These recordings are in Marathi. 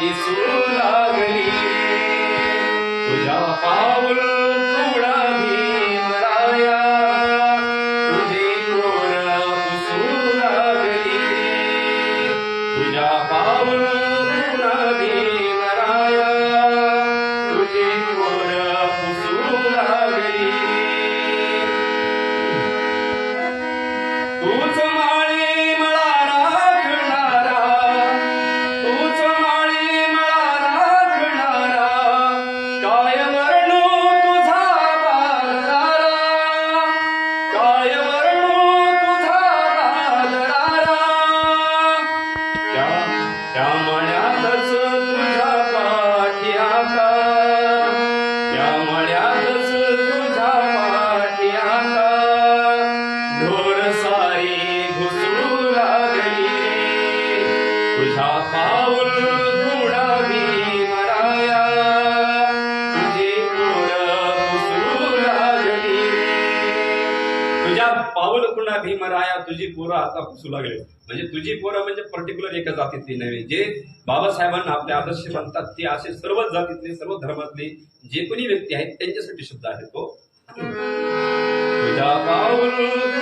दिसू लागली. तुझ्या पाऊल तुडा भीमराया तुझी कोर पुसू लागली. तुझ्या पाऊल तुडा त्या म्हणजे तुझ्या पाऊल कुणा भीमराया तुझी पोरं आता पुसू लागले. म्हणजे तुझी पोरं म्हणजे पर्टिक्युलर एका जातीतली नव्हे. जे बाबासाहेबांना आपले आदर्श म्हणतात ते असे सर्व जातीतले सर्व धर्मातले जे कोणी व्यक्ती आहेत त्यांच्यासाठी शब्द आहे तो. म्हणजे तुझ्या पाऊल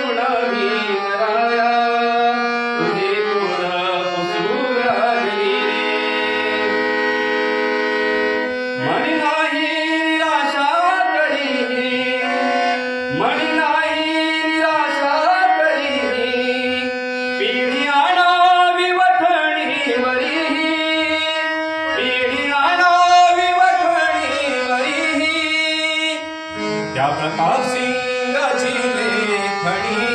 प्रताप सिंगाची लेखणी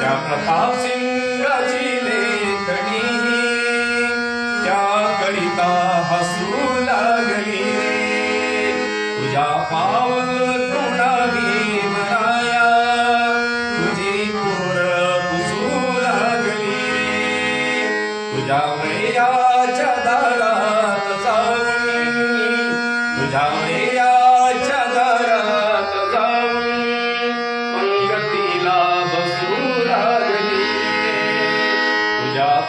त्या प्रताप सिंगाची लेखणी त्या करिता हसू लागली. तुझ्या पावल तोंडावी मनाया तुझी पुसू लागली. तुझ्या मैयाच्या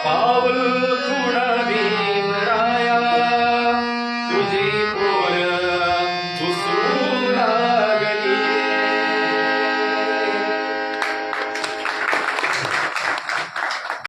காவல் குணா